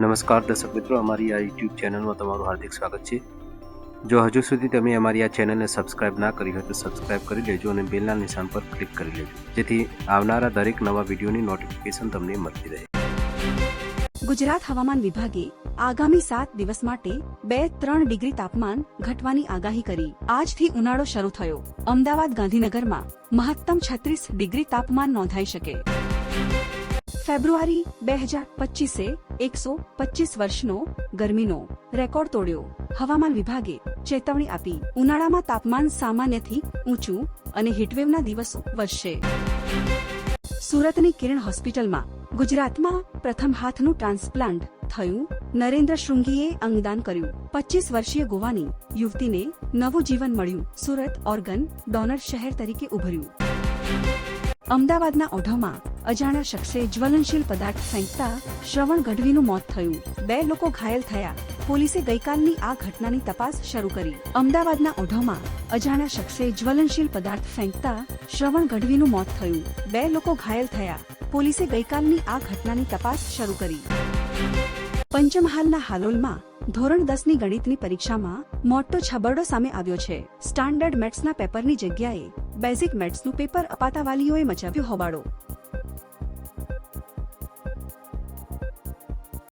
નમસ્કાર દર્શક મિત્રો, અમારી આ યુટ્યુબ ચેનલમાં તમારું હાર્દિક સ્વાગત છે. જો હજુ સુધી તમે અમારી આ ચેનલને સબસ્ક્રાઇબ ના કરી હોય તો સબસ્ક્રાઇબ કરી લેજો અને બેલના નિશાન પર ક્લિક કરી લેજો. જેથી આવનારા દરેક નવા વિડીયોની નોટિફિકેશન તમને મળતી રહે. ગુજરાત હવામાન વિભાગે આગામી સાત દિવસ માટે બે ત્રણ ડિગ્રી તાપમાન ઘટવાની આગાહી કરી. આજથી ઉનાળો શરૂ થયો. અમદાવાદ ગાંધીનગરમાં મહત્તમ છત્રીસ ડિગ્રી તાપમાન નોંધાઈ શકે. ફેબ્રુઆરી બે હજાર પચીસે એકસો પચીસ વર્ષનો ગરમીનો રેકોર્ડ તોડ્યો. હવામાન વિભાગે ચેતવણી આપી, ઉનાળામાં તાપમાન સામાન્યથી ઊંચું અને હીટવેવના દિવસો વધશે. સુરતની કિરણ હોસ્પિટલમાં ગુજરાતમાં પ્રથમ હાથનું ટ્રાન્સપ્લાન્ટ થયું. નરેન્દ્ર શૃંગીએ અંગદાન કર્યું. પચીસ વર્ષીય ગોવાની યુવતીને નવું જીવન મળ્યું. સુરત ઓર્ગન ડોનર શહેર તરીકે ઉભર્યું. અમદાવાદના ઓઢવમાં અજાણ્યા શખ્સે જ્વલનશીલ પદાર્થ ફેંકતા શ્રવણ ગઢવીનું મોત થયું. બે લોકો ઘાયલ થયા. પોલીસે ગઈકાલની આ ઘટનાની તપાસ શરૂ કરી. અમદાવાદના ઓઢોમાં અજાણ્યા શખ્સે જ્વલનશીલ પદાર્થ ફેંકતા શ્રવણ ગઢવીનું મોત થયું. બે લોકો ઘાયલ થયા. પોલીસે ગઈકાલની આ ઘટનાની તપાસ શરૂ કરી. પંચમહાલના હાલોલમાં ધોરણ દસની ગણિતની પરીક્ષામાં મોટો છબરડો સામે આવ્યો છે. સ્ટાન્ડર્ડ મેટ્સના પેપરની જગ્યાએ બેઝિક મેટ્સનું પેપર અપાતા વાલીઓએ મચાવ્યો હોબાળો.